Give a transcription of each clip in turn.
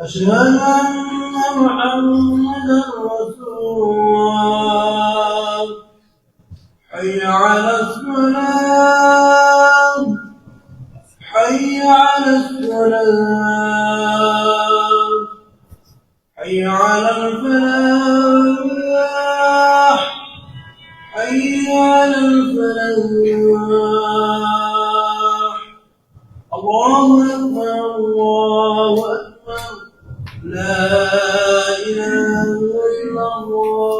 أشهد أن محمدا رسول الله. حي على الصلاة حي على الصلاة حي على الفلاح. حي على الفلاح. Allahu Ekber, Allahu Ekber. La ilahe illallah.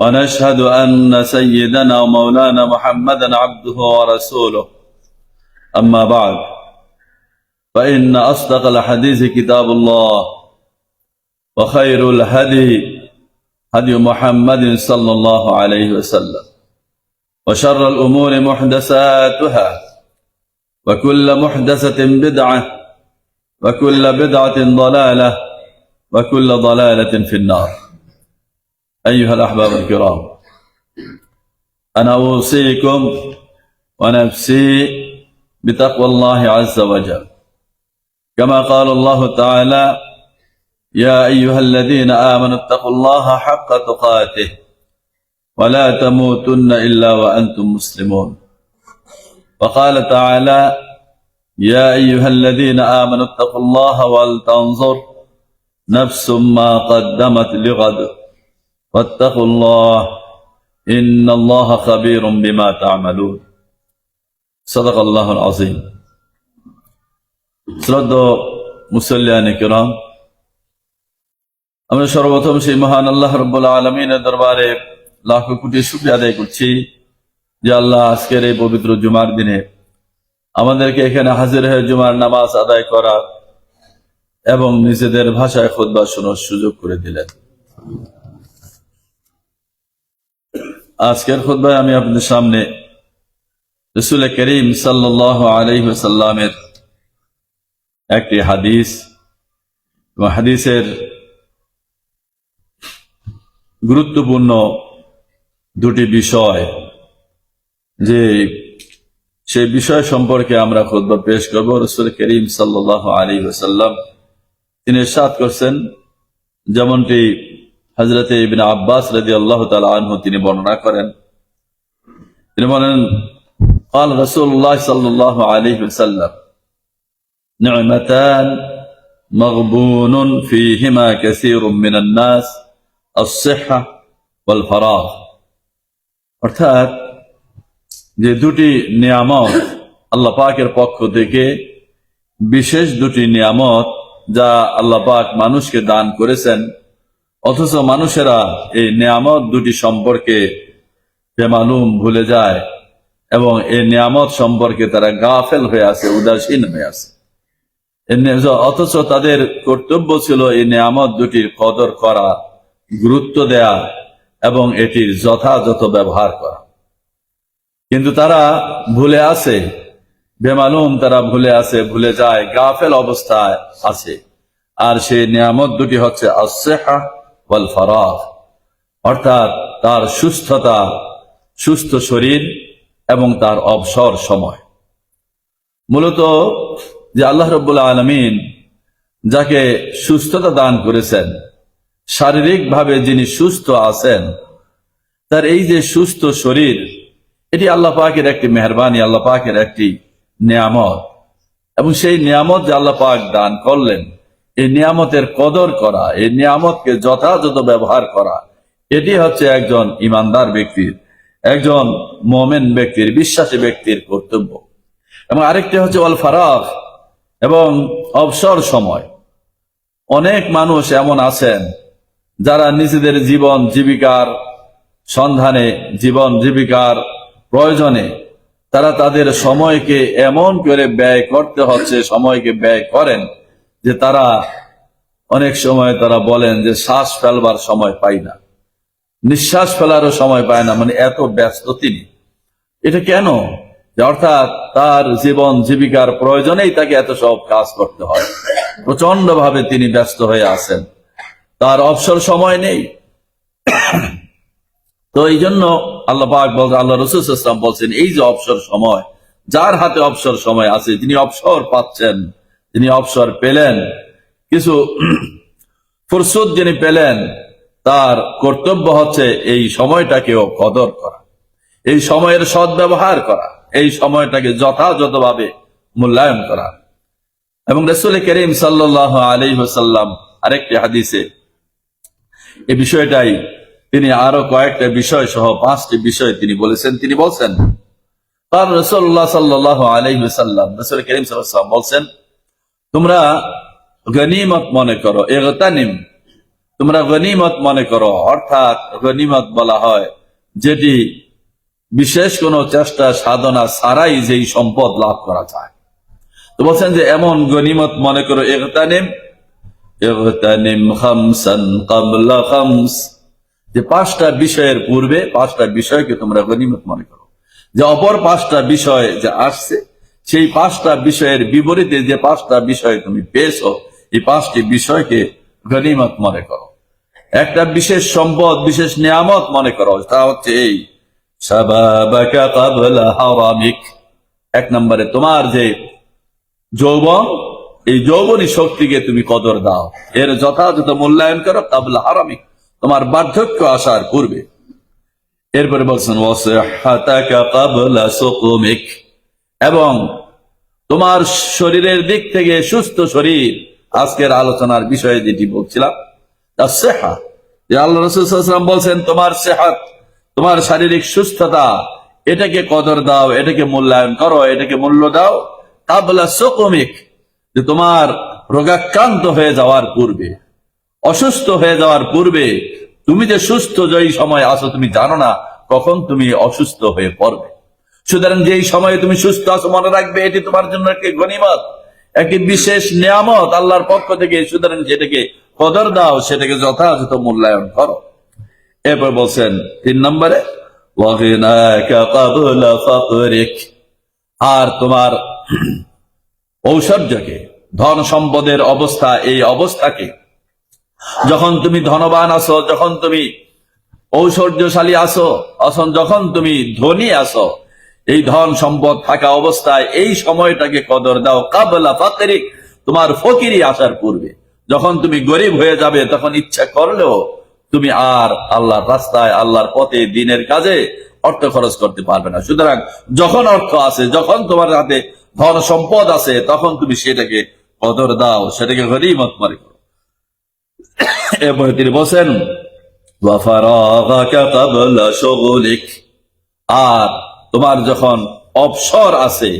ونشهد أن سيدنا ومولانا محمدا عبده ورسوله. أما بعد فإن أصدق الحديث كتاب الله وخير الهدي هدي محمد صلى الله عليه وسلم. وشر الأمور محدثاتها وكل محدثة بدعة وكل بدعة ضلالة وكل ضلالة في النار. أيها الأحباب الكرام أنا أوصيكم ونفسي بتقوى الله عز وجل. كما قال الله تعالى يا أيها الذين آمنوا اتقوا الله حق تقاته ولا تموتن إلا وأنتم مسلمون. وقال تعالى يا أيها الذين آمنوا اتقوا الله ولتنظر نفس ما قدمت لغد واتقوا الله إن الله خبير بما تعملون صدق الله العظيم শ্রদ্ধ মুসল্লিয়ান কিরাম আমরা সর্বপ্রথম সেই মহান আল্লাহ রব্বুল্লাহ আলমিনের দরবারে লাখো কোটি শুক্রিয়া আদায় করছি যে আল্লাহ আজকের এই পবিত্র জুমার দিনে আমাদেরকে এখানে হাজির হয়ে জুমার নামাজ আদায় করা এবং নিজেদের ভাষায় খোদবা শোনার সুযোগ করে দিলেন আজকের খুদ্ায় আমি আপনাদের সামনে রসুল করিম সাল্লাহ আলহিসাল্লামের একটি হাদিস এবং হাদিসের গুরুত্বপূর্ণ দুটি বিষয় যে সেই বিষয় সম্পর্কে আমরা খুদ্া পেশ করব। রসুল করিম সাল্লাহ আলী সাল্লাম তিনি সাত করছেন, যেমনটি হজরত ইবিন আব্বাস রাজি আল্লাহ আনহু তিনি বর্ণনা করেন তিনি বলেন قال رسول الله صلى الله عليه وسلم نعمتان مغبون فيهما كثير من الناس الصحة والفراغ অর্থাৎ যে দুটি নিয়ামত আল্লাহ পাকের পক্ষ থেকে বিশেষ দুটি নিয়ামত যা আল্লাহ পাক মানুষকে দান করেছেন অথচ মানুষেরা এই নিয়ামত দুটি সম্পর্কে বেমালুম ভুলে যায় এবং এই নিয়ামত সম্পর্কে তারা গাফেল হয়ে আছে, উদাসীন হয়ে আছে। অথচ তাদের কর্তব্য ছিল এই নিয়ামত দুটির কদর করা, গুরুত্ব দেয়া এবং এটির যথাযথ ব্যবহার করা। কিন্তু তারা ভুলে আছে, বেমালুম তারা ভুলে আছে, ভুলে যায়, গাফেল অবস্থায় আছে। আর সেই নিয়ামত দুটি হচ্ছে আসেহা ওয়াল ফারাহ। অর্থাৎ তার সুস্থতা, সুস্থ শরীর এবং তার অবসর সময়। মূলত যে আল্লাহ রব্বুল্লা আলমিন যাকে সুস্থতা দান করেছেন, শারীরিকভাবে যিনি সুস্থ আছেন, তার এই যে সুস্থ শরীর, এটি আল্লাহ পাকের একটি মেহরবানি, আল্লাহ পাকের একটি নিয়ামত। এবং সেই নিয়ামত যে আল্লাহ পাক দান করলেন এই নিয়ামতের কদর করা, এই নিয়ামতকে যথাযথ ব্যবহার করা, এটি হচ্ছে একজন ইমানদার ব্যক্তির, একজন মোমেন ব্যক্তির, বিশ্বাসী ব্যক্তির কর্তব্য। এবং আরেকটি হচ্ছে অল ফারাক এবং অবসর সময়। অনেক মানুষ এমন আছেন যারা নিজেদের জীবন জীবিকার সন্ধানে, জীবন জীবিকার প্রয়োজনে তারা তাদের সময়কে এমন করে ব্যয় করতে হচ্ছে, সময়কে ব্যয় করেন যে তারা অনেক সময় তারা বলেন যে শ্বাস ফেলবার সময় পাই না। নিঃশ্বাস ফেলারও সময় পায় না মানে এত ব্যস্ত তিনি। এটা কেন? অর্থাৎ তার জীবন জীবিকার প্রয়োজনেই তাকে এত সব কাজ করতে হয়। প্রচণ্ড ভাবে তিনি ব্যস্ত হয়ে আছেন। তার অবসর সময় নেই। তো এই জন্য আল্লাহ আল্লাহ রসুল ইসলাম বলছেন, এই যে অবসর সময়, যার হাতে অবসর সময় আছে, তিনি অবসর পাচ্ছেন। যিনি অবসর পেলেন, কিছু ফুরসুদ যিনি পেলেন, তার কর্তব্য হচ্ছে এই সময়টাকেও কদর করা, এই সময়ের সদ্ব্যবহার করা, এই সময়টাকে যথাযথভাবে মূল্যায়ন করা। এবং রসুল করিম সাল্লাহ আলী সাল্লাম আরেকটি হাদিসে এই বিষয়টাই তিনি আরও কয়েকটা বিষয় সহ পাঁচটি বিষয় তিনি বলেছেন। তিনি বলছেন তার রসুল্লাহ সাল্লাহ আলহিসাল্লাম রসুল করিম সাল্লাম বলছেন তোমরা গনিমত মনে করো, এগতানিম। তোমরা গনিমত মনে করো, অর্থাৎ গনিমত বলা হয়, যেটি বিশেষ কোন চেষ্টা, সাধনা ছাড়াই যেই সম্পদ লাভ করা যায়। তো বলছেন যে, এমন গনিমত মনে করো, এগতানিম। এগতানিম খামসান কাবলা খামস। যে পাঁচটা বিষয়ের পূর্বে, পাঁচটা বিষয়কে তোমরা গনিমত মনে করো। যে অপর পাঁচটা বিষয় যে আসছে সেই পাঁচটা বিষয়ের বিপরীতে যে পাঁচটা বিষয় তুমি পেয়েছ, এই পাঁচটি বিষয়কে গনিমত মনে করো। একটা বিশেষ সম্পদ, বিশেষ নিয়ামত মনে করো, তা হচ্ছে এই এক নম্বরে তোমার যে যৌবন, এই যৌবনী শক্তিকে তুমি কদর দাও। এর যথাযথ মূল্যায়ন করো কাবলা হারামিক তোমার বার্ধক্য আসার পূর্বে। এরপরে বলছেন এবং তোমার শরীরের দিক থেকে সুস্থ শরীর। আজকের আলোচনার বিষয়ে যেটি বলছিলাম তার সেহা। যে আল্লাহ রসুলাম বলছেন, তোমার সেহাত, তোমার শারীরিক সুস্থতা, এটাকে কদর দাও, এটাকে মূল্যায়ন করো, এটাকে মূল্য দাও। কাবলা সুকুমিক, যে তোমার রোগাক্রান্ত হয়ে যাওয়ার পূর্বে, অসুস্থ হয়ে যাওয়ার পূর্বে, তুমি যে সুস্থ যেই সময় আসো তুমি জানো না, কখন তুমি অসুস্থ হয়ে পড়বে। সুতরাং যেই সময়ে তুমি সুস্থ আছো, মনে রাখবে এটি তোমার জন্য একটি গণিমত, একটি বিশেষ নিয়ামত আল্লাহর পক্ষ থেকে সুতরাং যেটাকে কদর দাও, সেটাকে যথাযথ মূল্যায়ন করো এরপর বলছেন তিন নম্বরে। আর তোমার ঐশ্বর্যকে ধন সম্পদের অবস্থা, এই অবস্থাকে যখন তুমি ধনবান আসো যখন তুমি ঐশ্বর্যশালী আসো যখন তুমি ধনী আছো এই ধন সম্পদ থাকা অবস্থায় এই সময়টাকে কদর দাও কাবলা ফাতেরিক তোমার ফকিরি আসার পূর্বে। যখন তুমি গরিব হয়ে যাবে, তখন ইচ্ছা করলেও তুমি আর আল্লাহর রাস্তায়, আল্লাহর পথে দিনের কাজে অর্থ খরচ করতে পারবে না। সুতরাং যখন অর্থ আছে, যখন তোমার হাতে ধন সম্পদ আছে, তখন তুমি সেটাকে কদর দাও, সেটাকে গরিমত মনে করো। এরপরে তিনি বলছেন। আর তোমার যখন অবসর আছে,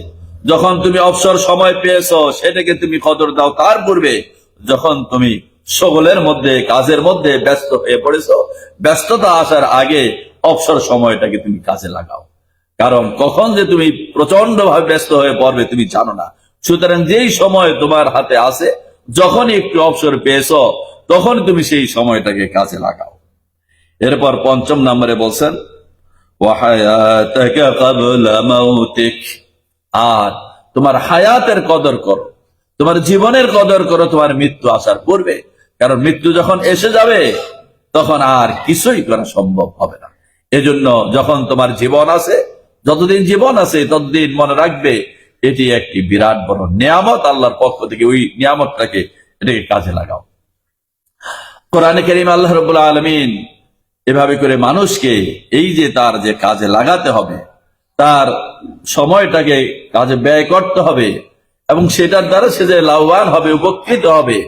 যখন তুমি অবসর সময় পেয়েছ, সেটাকে তুমি কদর দাও। তার পূর্বে যখন তুমি সকলের মধ্যে, কাজের মধ্যে ব্যস্ত হয়ে পড়েছো, ব্যস্ততা আসার আগে অবসর সময়টাকে তুমি কাজে লাগাও। কারণ কখন যে তুমি প্রচণ্ড ভাবে ব্যস্ত হয়ে পড়বে, তুমি জানো না। সুতরাং যেই সময় তোমার হাতে আছে যখন একটু অবসর পেয়েছ, তখন তুমি সেই সময়টাকে কাজে লাগাও। এরপর পঞ্চম নম্বরে বলছেন। আর তোমার হায়াতের কদর করো, তোমার জীবনের কদর করো, তোমার মৃত্যু আসার পূর্বে। কারণ মৃত্যু যখন এসে যাবে, তখন আর কিছুই করা সম্ভব হবে না। এজন্য যখন তোমার জীবন আছে যতদিন জীবন আছে, ততদিন মনে রাখবে, এটি একটি বিরাট বড় নিয়ামত। আল্লাহর পক্ষ থেকে ওই নিয়ামতটাকে এটাকে কাজে লাগাও। কোরআনে করিম আল্লাহ রবুল্লা আলমিন এভাবে করে মানুষকে এই যে তার যে কাজে লাগাতে হবে, তার সময়টাকে কাজে ব্যয় করতে হবে এবং সেটার দ্বারা সে যে লাভবান হবে, উপকৃত হবে,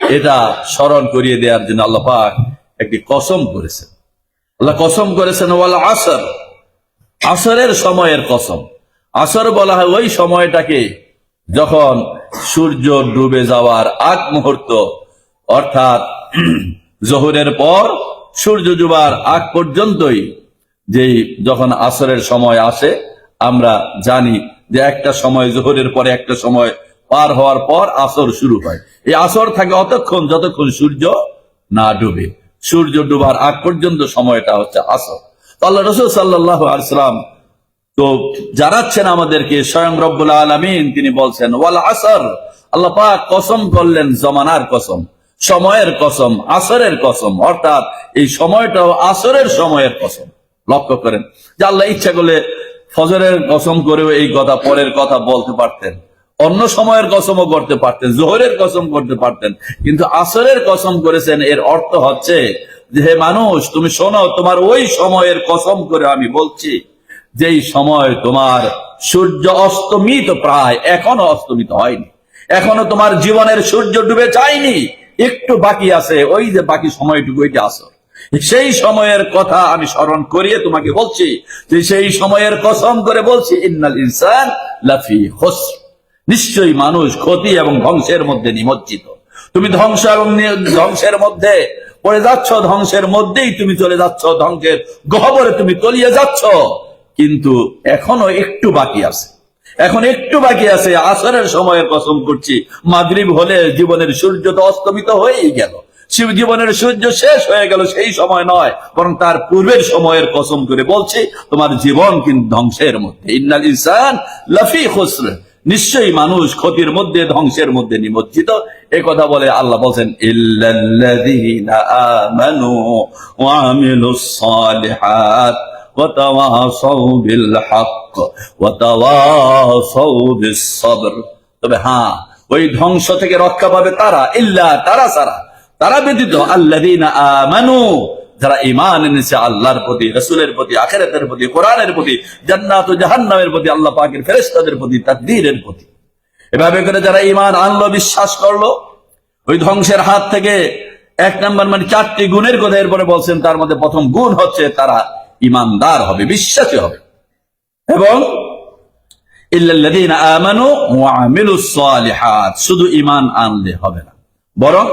এটা স্মরণ করিয়ে দেওয়ার জন্য আল্লাহ পাক একটি কসম করেছেন। আল্লাহ কসম করেছেন, ওয়াল আসর। আসরের সময়ের কসম। আসর বলা হয় ওই সময়টাকে যখন সূর্য ডুবে যাওয়ার আগ মুহূর্ত, অর্থাৎ জোহরের পর সূর্য ডুবার আগ পর্যন্তই যেই যখন আসরের সময় আসে, আমরা জানি যে একটা সময় জোহরের পরে একটা সময় পার হওয়ার পর আসর শুরু হয়। এই আসর থাকে অতক্ষণ যতক্ষণ সূর্য না ডুবে। সূর্য ডুবার আগ পর্যন্ত সময়টা হচ্ছে আসর। আল্লাহ রসুল সাল্লাহ আলসালাম তো জানাচ্ছেন আমাদেরকে, স্বয়ং রব্বুল আলমিন তিনি বলছেন, ওয়াল আসর। আল্লাহ পাক কসম করলেন, জমানার কসম। সময়ের কসম, আসরের কসম, অর্থাৎ এই সময়টাও আসরের সময়ের কসম। লক্ষ্য করেন, যে আল্লাহ ইচ্ছা করলে ফজরের কসম করেও এই কথা, পরের কথা বলতে পারতেন। অন্য সময়ের কসমও করতে পারতেন, জোহরের কসম করতে পারতেন, কিন্তু আসরের কসম করেছেন, এর অর্থ হচ্ছে যে, হে মানুষ, তুমি শোনো, তোমার ওই সময়ের কসম করে আমি বলছি, যেই সময় তোমার সূর্য অস্তমিত প্রায়, এখনও অস্তমিত হয়নি। এখনও তোমার জীবনের সূর্য ডুবে যায়নি। একটু বাকি আছে, ওই যে বাকি সময়টুকু, ওইটা আসর সেই সময়ের কথা আমি স্মরণ করিয়ে তোমাকে বলছি, যে সেই সময়ের কসম করে বলছি, ইন্নাল ইনসান লাফি হোস নিশ্চয়ই মানুষ ক্ষতি এবং ধ্বংসের মধ্যে নিমজ্জিত। তুমি ধ্বংস এবং ধ্বংসের মধ্যে পড়ে যাচ্ছ, ধ্বংসের মধ্যেই তুমি চলে যাচ্ছ, ধ্বংসের গহবরে তুমি তলিয়ে যাচ্ছ, কিন্তু এখনও একটু বাকি আছে। এখন একটু বাকি আছে, আসরের সময়ের কসম করছি। মাগরিব হলে জীবনের সূর্য তো অস্তমিত হয়েই গেল। শিব জীবনের সূর্য শেষ হয়ে গেল সেই সময় নয়, বরং তার পূর্বের সময়ের কসম করে বলছি, তোমার জীবন কিন্তু ধ্বংসের মধ্যে। ইন্নাল ইনসান লাফি খুসর। নিশ্চয়ই মানুষ ক্ষতির মধ্যে, ধ্বংসের মধ্যে নিমজ্জিত। এ কথা বলে আল্লাহ বলছেন, ইল্লাল্লাযীনা আমানু ওয়া আমিলুস সালিহাত। ওয়াতাওয়াসাউ বিল তবে হ্যাঁ ওই ধ্বংস থেকে রক্ষা পাবে তারা, ইল্লা তারা সারা তারা ব্যতীত আল্লাযীনা আমানু, যারা ইমান এনেছে আল্লাহর প্রতি, রসুলের প্রতি, আখেরাতের প্রতি, কোরআনের প্রতি, জান্নাত ও জাহান্নামের প্রতি, আল্লাহ পাকের ফেরেশতাদের প্রতি, তাকদীরের প্রতি। এভাবে করে যারা ইমান আনলো, বিশ্বাস করল, ওই ধ্বংসের হাত থেকে এক নম্বর মানে চারটি গুণের কথা এরপরে বলছেন, তার মধ্যে প্রথম গুণ হচ্ছে তারা ইমানদার হবে, বিশ্বাসী হবে। এবং শুধু ঈমান আনলে হবে না। বরং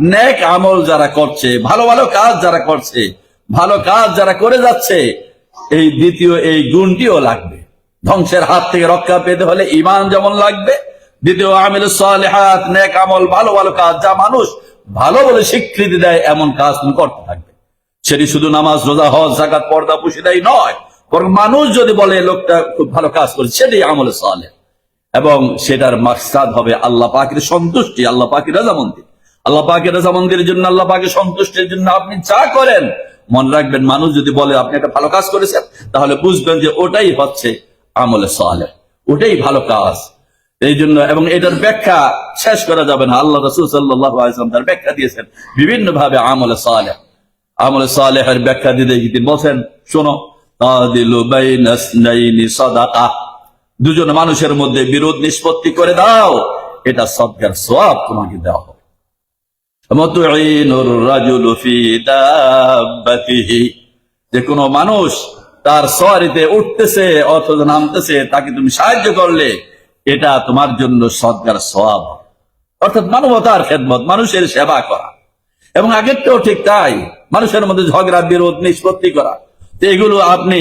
নেক আমল যারা করছে, ভালো ভালো কাজ যারা করছে, ভালো কাজ যারা করে যাচ্ছে, এই দ্বিতীয় এই গুণটিও লাগবে। ধ্বংসের হাত থেকে রক্ষা পেতে হলে ইমান যেমন লাগবে, দ্বিতীয় আমিলুস সালিহাত, নেক আমল, ভালো ভালো কাজ, যা মানুষ ভালো বলে স্বীকৃতি দেয়, এমন কাজ করতে থাকবে। সেটি শুধু নামাজ, রোজা, হজ জাকাত পর্দা, পুশিদাই নয়, বরং মানুষ যদি বলে, লোকটা খুব ভালো কাজ করছে সেটাই আমলে সালে এবং সেটার মাকসাদ হবে আল্লাহ পাকের সন্তুষ্টি, আল্লাহ পাকের রাজামন্দি আল্লাহ পাকের রাজামন্দির জন্য আল্লাহ পাকের সন্তুষ্টির জন্য আপনি যা করেন, মনে রাখবেন মানুষ যদি বলে, আপনি একটা ভালো কাজ করেছেন, তাহলে বুঝবেন যে ওটাই হচ্ছে আমলে সালে ওটাই ভালো কাজ। এই জন্য, এবং এটার ব্যাখ্যা শেষ করা যাবে না। আল্লাহ রসুল সাল্লাহ তার ব্যাখ্যা দিয়েছেন বিভিন্ন ভাবে আমলে সালে আমলে সালেহের ব্যাখ্যা দিতে গিয়ে বলছেন, শোনো দুজন মানুষের মধ্যে বিরোধ নিষ্পত্তি করে দাও, এটা সদকার সওয়াব তোমাকে দেওয়া হবে। যে কোনো মানুষ তার সওয়ারিতে উঠতেছে অথবা নামতেছে, তাকে তুমি সাহায্য করলে, এটা তোমার জন্য সদকার হবে। অর্থাৎ মানবতার খেদমত, মানুষের সেবা করা। এবং আগেরটাও ঠিক তাই। মানুষের মধ্যে ঝগড়া, বিরোধ, নিষ্পত্তি করা। তো এগুলো আপনি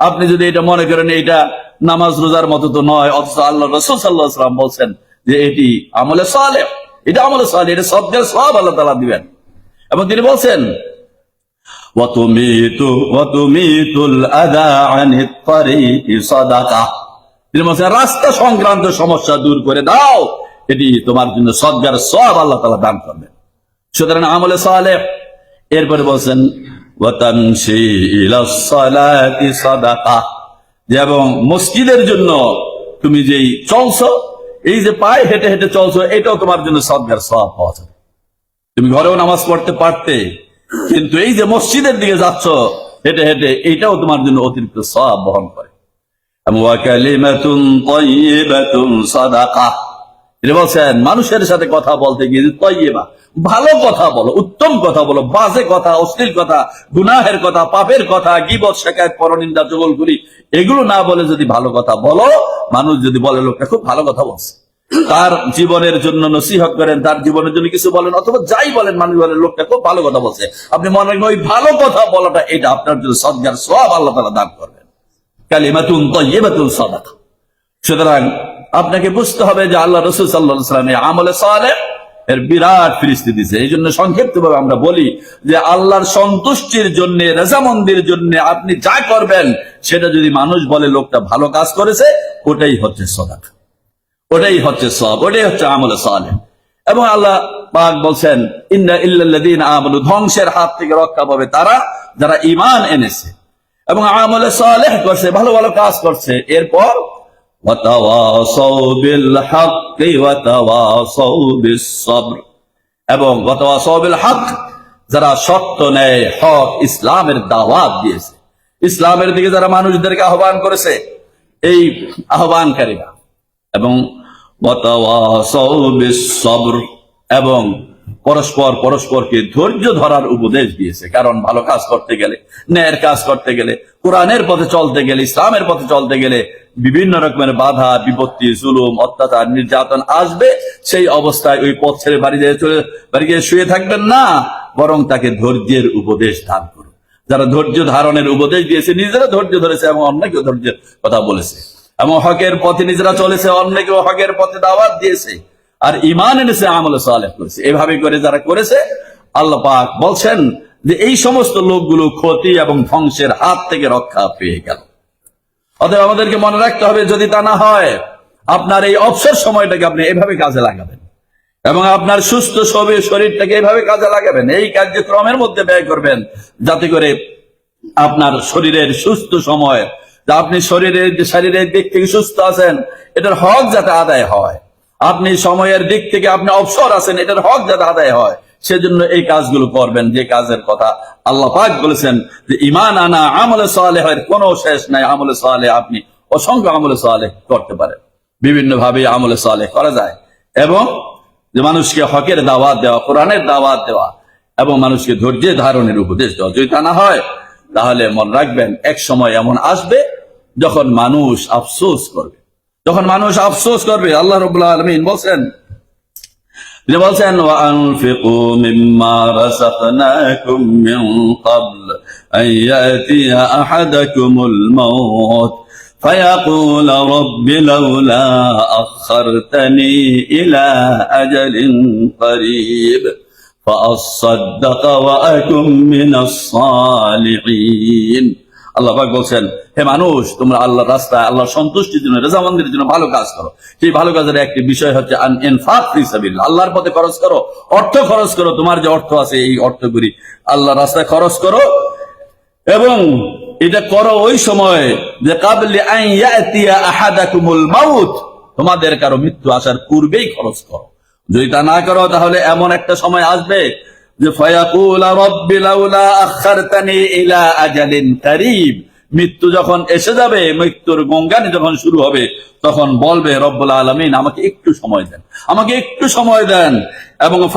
আপনি যদি এটা মনে করেন, এটা নামাজ রোজার মতো তো নয়, অথচ আল্লাহ রসুল সাল্লাহ বলছেন যে এটি আমলে সালে এটা আমলে সালে এটা সবদের সব আল্লাহ তালা দিবেন। এবং তিনি বলছেন রাস্তা সংক্রান্ত সমস্যা দূর করে দাও। এটি তোমার জন্য সদ্গার সব আল্লাহ তালা দান করবেন। সুতরাং আমলে সালেহ। এরপরে বলছেন এবং মসজিদের জন্য তুমি যেই চলছ, এই যে পায়ে হেঁটে হেঁটে চলছো, এটাও তোমার জন্য সদগার সব পাওয়া যাবে। তুমি ঘরেও নামাজ পড়তে পারতে, কিন্তু এই যে মসজিদের দিকে যাচ্ছ, হেঁটে হেঁটে এটাও তোমার জন্য অতিরিক্ত সব বহন করে। বলছেন, মানুষের সাথে কথা বলতে গিয়ে তৈবা ভালো কথা বলো, উত্তম কথা বলো, বাজে কথা, অশ্লীল কথা, গুনাহের কথা, পাপের কথা, গিবত শেখায় পরনিন্দা জগলগুলি এগুলো না বলে যদি ভালো কথা বলো, মানুষ যদি বলে, লোকটা খুব ভালো কথা বলছে। তার জীবনের জন্য নসিহত করেন, তার জীবনের জন্য কিছু বলেন, অথবা যাই বলেন, মানুষ বলেন লোকটা খুব ভালো কথা বলছে। আপনি মনে করেন ওই ভালো কথা বলাটা, এটা আপনার জন্য সদ্গার সব আল্লাহ তালা দান করবেন। কালিমাতুন তৈবাতুন সাদাকা। সুতরাং আপনাকে বুঝতে হবে যে আল্লাহ রসুল সাল্লাহ আমলে সালে এর বিরাট ফিরিস্তি দিছে। এই জন্য সংক্ষিপ্ত ভাবে আমরা বলি যে আল্লাহর সন্তুষ্টির জন্য, রেজামন্দির জন্য আপনি যা করবেন, সেটা যদি মানুষ বলে লোকটা ভালো কাজ করেছে, ওটাই হচ্ছে সদাক। ওটাই হচ্ছে সব ওটাই হচ্ছে আমলে সালে এবং আল্লাহ পাক বলছেন, ইন্না ইল্লাল্লাযীন আমানু ধ্বংসের হাত থেকে রক্ষা পাবে তারা যারা ইমান এনেছে। এবং আমলে সালেহ করছে, ভালো ভালো কাজ করছে। এরপর এবং যারা সত্য নেয় হক ইসলামের দাওয়াত দিয়েছে। ইসলামের দিকে যারা মানুষদেরকে আহ্বান করেছে, এই আহ্বানকারীরা। এবং এবং পরস্পর পরস্পরকে ধৈর্য ধরার উপদেশ দিয়েছে। কারণ ভালো কাজ করতে গেলে, ন্যায়ের কাজ করতে গেলে, কোরআনের পথে চলতে গেলে, ইসলামের পথে চলতে গেলে বিভিন্ন রকমের বাধা, বিপত্তি, জুলুম, অত্যাচার, নির্যাতন আসবে। সেই অবস্থায় ওই পথ ছেড়ে বাড়ি যেয়ে চলে, বাড়ি গিয়ে শুয়ে থাকবেন না, বরং তাকে ধৈর্যের উপদেশ দান করুন। যারা ধৈর্য ধারণের উপদেশ দিয়েছে, নিজেরা ধৈর্য ধরেছে এবং অন্যকেও ধৈর্যের কথা বলেছে। এবং হকের পথে নিজেরা চলেছে, অন্যকেও হকের পথে দাওয়াত দিয়েছে। আর ইমান এনেছে, আমলে সালেহ করেছে। এভাবে করে যারা করেছে, আল্লাহ পাক বলছেন যে এই সমস্ত লোকগুলো ক্ষতি এবং ধ্বংসের হাত থেকে রক্ষা পেয়ে গেল। অতএব আমাদেরকে মনে রাখতে হবে, যদি তা না হয়, আপনার এই অবসর সময়টাকে আপনি এভাবে কাজে লাগাবেন। এবং আপনার সুস্থ সবে শরীরটাকে এইভাবে কাজে লাগাবেন। এই কার্যক্রমের মধ্যে ব্যয় করবেন, যাতে করে আপনার শরীরের সুস্থ সময় আপনি শরীরের শারীরিক দিক থেকে সুস্থ আছেন, এটার হক যাতে আদায় হয়। আপনি সময়ের দিক থেকে আপনি অবসর আছেন, এটার হক যাতে আদায় হয়, সেজন্য এই কাজগুলো করবেন। যে কাজের কথা আল্লাহ পাক বলেছেন যে, ইমান আনা আমলে সালেহের কোনো শেষ নাই, আমলে সালে আপনি অসংখ্য আমলে সালে করতে পারেন। বিভিন্ন ভাবে আমলে সালে করা যায়। এবং যে মানুষকে হকের দাওয়াত দেওয়া, কোরআনের দাওয়াত দেওয়া, এবং মানুষকে ধৈর্য ধারণের উপদেশ দেওয়া যদি তা না হয়, তাহলে মনে রাখবেন, এক সময় এমন আসবে যখন মানুষ আফসোস করবে। যখন মানুষ আফসোস করবে আল্লাহ রবুল্লাহ আলমিন বলছেন তিনি বলছেন وَأَنْفِقُوا مِمَّا رَزَقْنَاكُمْ مِنْ قَبْلِ أَنْ يَأْتِيَ أَحَدَكُمُ الْمَوْتُ فيقول رب لولا أخرتني إلى أجل قريب فأصدق وأكن من الصالحين আল্লাহ পাক বলছেন হে মানুষ, তোমরা আল্লাহর রাস্তায় আল্লাহর সন্তুষ্টির জন্য, রেজামন্দির জন্য ভালো কাজ করো। সেই ভালো কাজের একটি বিষয় হচ্ছে আল্লাহর পথে খরচ করো, অর্থ খরচ করো, তোমার যে অর্থ আছে এই অর্থগুলি আল্লাহর রাস্তায় খরচ করো। এবং এটা করো ওই সময়, যে তোমাদের কারও মৃত্যু আসার পূর্বেই খরচ করো। যদি তা না করো, তাহলে এমন একটা সময় আসবে যে, ফয়াকুল রব্বি লাউলা আখারতানি ইলা আজালিন কারীব। মৃত্যু যখন এসে যাবে, মৃত্যুর গঙ্গানি যখন শুরু হবে, তখন বলবে, রব্বুল আলমিন, আমাকে একটু সময় দেন, আমাকে একটু সময় দেন। এবং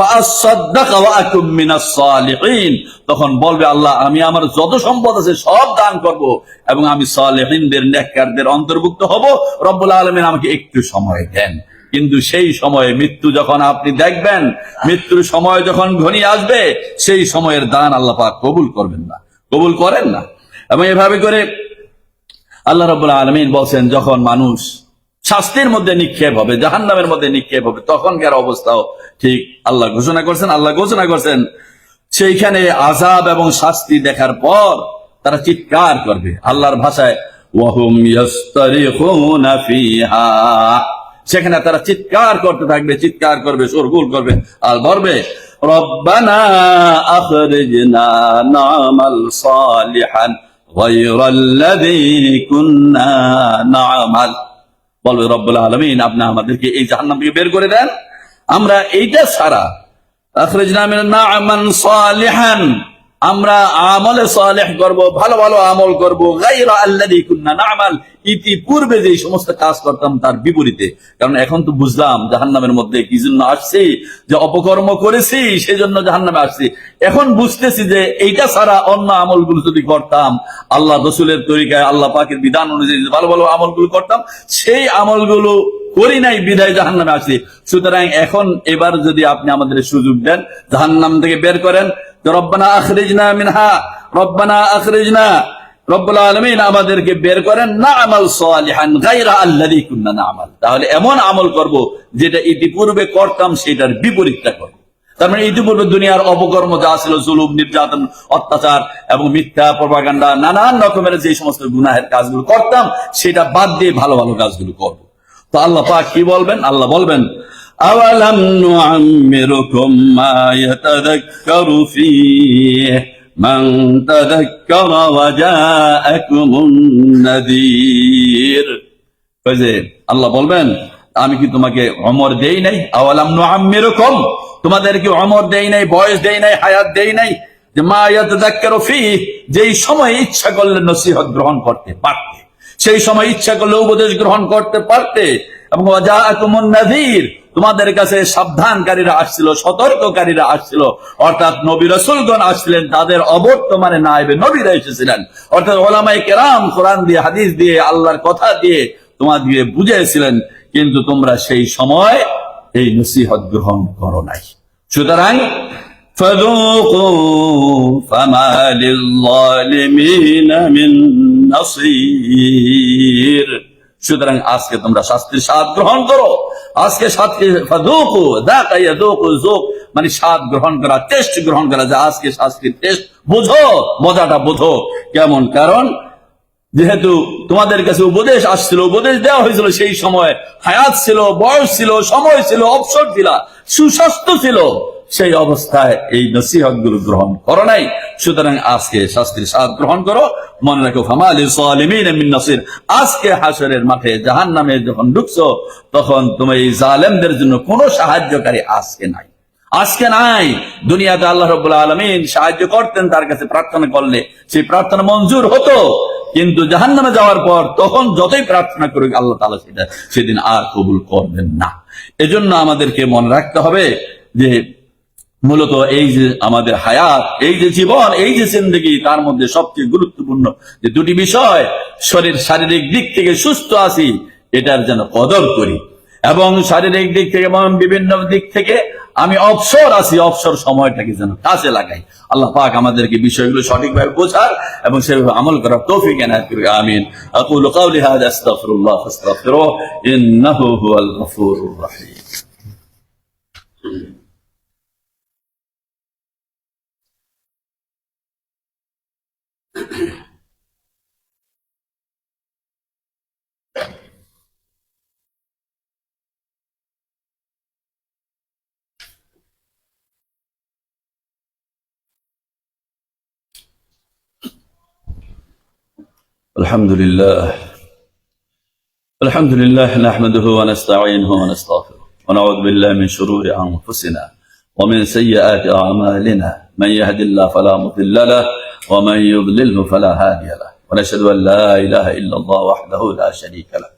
তখন বলবে, আল্লাহ, আমি আমার যত সম্পদ আছে সব দান করব এবং আমি সালেহিনদের, নেককারদের অন্তর্ভুক্ত হব। রব্বুল আলমিন, আমাকে একটু সময় দেন। কিন্তু সেই সময়ে মৃত্যু যখন আপনি দেখবেন, মৃত্যুর সময় যখন ঘনিয়ে আসবে, সেই সময়ের দান আল্লাহ পাক কবুল করবেন না। কবুল করেন না। এবং এভাবে করে আল্লাহ রব্বুল্লাহ আলমিন বলছেন, যখন মানুষ শাস্তির মধ্যে নিক্ষেপ হবে, জাহান্নামের মধ্যে নিক্ষেপ হবে তখনকার অবস্থাও ঠিক আল্লাহ ঘোষণা করছেন? আল্লাহ ঘোষণা করছেন, সেইখানে আজাব এবং শাস্তি দেখার পর তারা চিৎকার করবে। আল্লাহর ভাষায় সেখানে তারা চিৎকার করতে থাকবে, চিৎকার করবে, শোরগুল করবে আর বলবে রব্বানা আখরিজনা নামাল সালিহান। غير الذي كنا نعمل বলবে রব্বুল আলমিন আপনি আমাদেরকে এই জাহান্নাম থেকে বের করে দেন আমরা এইটা ছাড়া আখরিজনা মিন না'মান সালিহান আমরা আমলে সালেহ করব ভালো ভালো আমল করব গায়রা আল্লাযী কুননা না'মাল ইতিপূর্বে যে সমস্ত কাজ করতাম তার বিপরীতে। কারণ এখন তো বুঝলাম জাহান্নামের মধ্যে কি জন্য আসছি, যে অপকর্ম করেছি সেই জন্য জাহান্নামে আসছি। এখন বুঝতেছি যে এইটা ছাড়া অন্য আমলগুলো যদি করতাম, আল্লাহ রসুলের তরিকায়, আল্লাহ পাকের বিধান অনুযায়ী ভালো ভালো আমলগুলো করতাম, সেই আমলগুলো করি নাই, বিদায় জাহান নামে আসি সুতরাং এখন এবার যদি আপনি আমাদের সুযোগ দেন, জাহান্নাম থেকে বের করেন রব্বানা আখরিজনা মিনহা, রব্বানা আখরিজনা রব্বুল আলমিন আমাদেরকে বের করেন না আমাল সালিহান তাহলে এমন আমল করব যেটা ইতিপূর্বে করতাম, সেটার বিপরীতটা করব। তার মানে ইতিপূর্বে দুনিয়ার অপকর্ম যা ছিল, জুলুম, নির্যাতন, অত্যাচার এবং মিথ্যা, প্রপাগান্ডা, নানান রকমের যে সমস্ত গুনাহের কাজগুলো করতাম, সেটা বাদ দিয়ে ভালো ভালো কাজগুলো করব। তো আল্লাহ পাক কি বলবেন? আল্লাহ বলবেন, আওয়ালাম নুআম্মিরুকুম মা ইয়াতাযাক্কারু ফীহি? ওয়া জাআকুমুন নাযীর। ওই যে, আল্লাহ বলবেন, আমি কি তোমাকে অমর দেই নাই? আওয়ালাম নুআম্মিরুকুম। তোমাদের কি অমর দেই নাই, বয়স দেই নাই, হায়াত দেই নাই। যে মা ইয়াতাযাক্কারু ফীহি, যেই সময় ইচ্ছা করলে নসিহত গ্রহণ করতে পারতে, সেই সময় ইচ্ছা করলে উপদেশ গ্রহণ করতে পারতে, এবং ওয়াজাআকুমুন নাযীর তোমাদের কাছে সাবধানকারীরা আসছিল, সতর্ককারীরা আসছিল। অর্থাৎ নবী রসুলগণ আসছিলেন, তাদের অবর্তমানে না এবে নবীরা এসেছিলেন। অর্থাৎ ওলামাই কেরাম কোরআন দিয়ে, হাদিস দিয়ে, আল্লাহর কথা দিয়ে তোমার দিয়ে বুঝেছিলেন কিন্তু তোমরা সেই সময় এই নসিহত গ্রহণ করো নাই। সুতরাং সুতরাং আজকে তোমরা শাস্তির সাথ গ্রহণ করো। আজকে শাস্তি ফাদুকু দাকাইয়া দুকু জুক মানে স্বাদ গ্রহণ করা, টেস্ট গ্রহণ করা যে আজকে শাস্তির টেস্ট। বুঝো, মজাটা বুঝো। কেমন? কারণ যেহেতু তোমাদের কাছে উপদেশ আসছিল, উপদেশ দেওয়া হয়েছিল সেই সময়। হায়াত ছিল, বয়স ছিল, সময় ছিল, অবসর ছিল, সুস্বাস্থ্য ছিল। সেই অবস্থায় এই নসিহতগুলো গ্রহণ করো নাই। সুতরাং আজকে শাস্তির স্বাদ গ্রহণ করো। মনে রাখো নাসির। আজকে হাসরের মাঠে জাহান নামে যখন ঢুকছো, তখন তুমি এই জালেমদের জন্য কোনো সাহায্যকারী আজকে নাই। আজকে নাই। দুনিয়াতে আল্লাহ রব্বুল্লাহ আলমিন সাহায্য করতেন, তার কাছে প্রার্থনা করলে সেই প্রার্থনা মঞ্জুর হতো। কিন্তু জাহান নামে যাওয়ার পর তখন যতই প্রার্থনা করুক, আল্লাহ তালা সেটা সেদিন আর কবুল করবেন না। এজন্য আমাদেরকে মনে রাখতে হবে যে মূলত এই যে আমাদের হায়াত, এই যে জীবন, এই যে জিন্দগি, তার মধ্যে সবচেয়ে গুরুত্বপূর্ণ যে দুটি বিষয়, শরীর শারীরিক দিক থেকে সুস্থ আছি, এটার যেন কদর করি। এবং শারীরিক দিক থেকে এবং বিভিন্ন দিক থেকে আমি অবসর আছি, অবসর সময়টাকে যেন কাজে লাগাই। আল্লাহ পাক আমাদেরকে বিষয়গুলো সঠিকভাবে বোঝার এবং সেভাবে আমল করার তৌফিক এনায়েত করি আমিন। আকুল কাউলি হাযা আস্তাগফিরুল্লাহ ফাস্তাগফিরুহু, ইন্নাহু হুয়াল গফুরুর রহিম। الحمد لله. الحمد لله نحمده ونستعينه ونستغفره ونعوذ بالله من شرور أنفسنا ومن سيئات أعمالنا. من يهد الله فلا مضل له ومن يضلله فلا هادي له. ونشهد أن لا إله إلا الله وحده لا شريك له.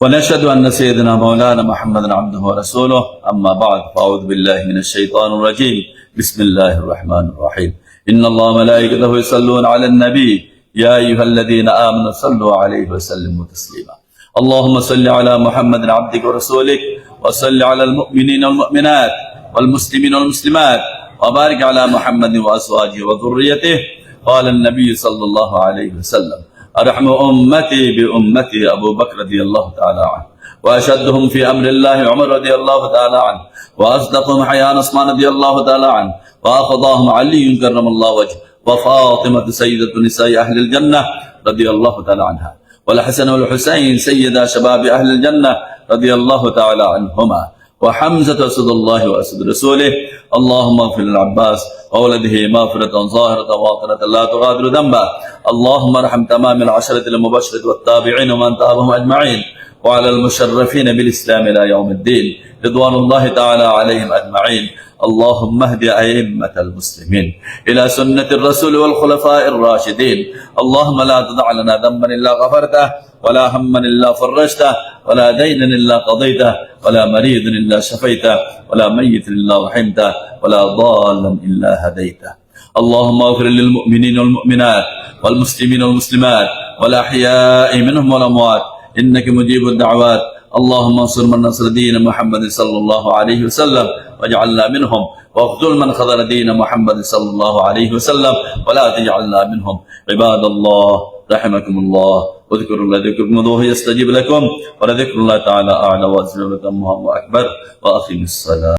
ونشهد أن سيدنا مولانا محمدا عبده ورسوله. أما بعد فأعوذ بالله من الشيطان الرجيم. بسم الله الرحمن الرحيم. إن الله ملائكته يصلون على النبي يا أيها الذين آمنوا صلوا عليه وسلموا تسليما. اللهم صل على محمد عبدك ورسولك وصل على المؤمنين والمؤمنات والمسلمين والمسلمات وبارك على محمد وأزواجه وذريته. قال النبي صلى الله عليه وسلم أرحم أمتي بأمتي أبو بكر رضي الله تعالى عنه وأشدهم في أمر الله عمر رضي الله تعالى عنه وأصدقهم حيان عثمان رضي الله تعالى عنه وأقضاهم علي كرم الله وجهه. وفاطمة سيدة نساء أهل الجنة رضي الله تعالى عنها. والحسن والحسين سيدا شباب أهل الجنة رضي الله تعالى عنهما. وحمزة أسد الله وأسد رسوله. اللهم اغفر للعباس وولده مغفرة ظاهرة واطنة لا تغادر ذنبا. اللهم ارحم تمام العشرة المبشرة والتابعين ومن تابعهم أجمعين. وعلى المشرفين بالإسلام إلى يوم الدين. رضوان الله تعالى عليهم أجمعين. اللهم اهد أئمة المسلمين إلى سنة الرسول والخلفاء الراشدين. اللهم لا تدع لنا ذنبا إلا غفرته ولا هما إلا فرجته ولا دينا إلا قضيته ولا مريض إلا شفيته ولا ميت إلا رحمته ولا ضالا إلا هديته. اللهم اغفر للمؤمنين والمؤمنات والمسلمين والمسلمات والأحياء منهم والأموات إنك مجيب الدعوات اللهم انصر من نصر دين محمد صلى الله عليه وسلم واجعلنا منهم واخذل من خذل دين محمد صلى الله عليه وسلم ولا تجعلنا منهم عباد الله رحمكم الله واذكروا الله ذكركم وذوه يستجيب لكم ولذكر الله تعالى أعلى وأزل وأكبر وأقم الصلاة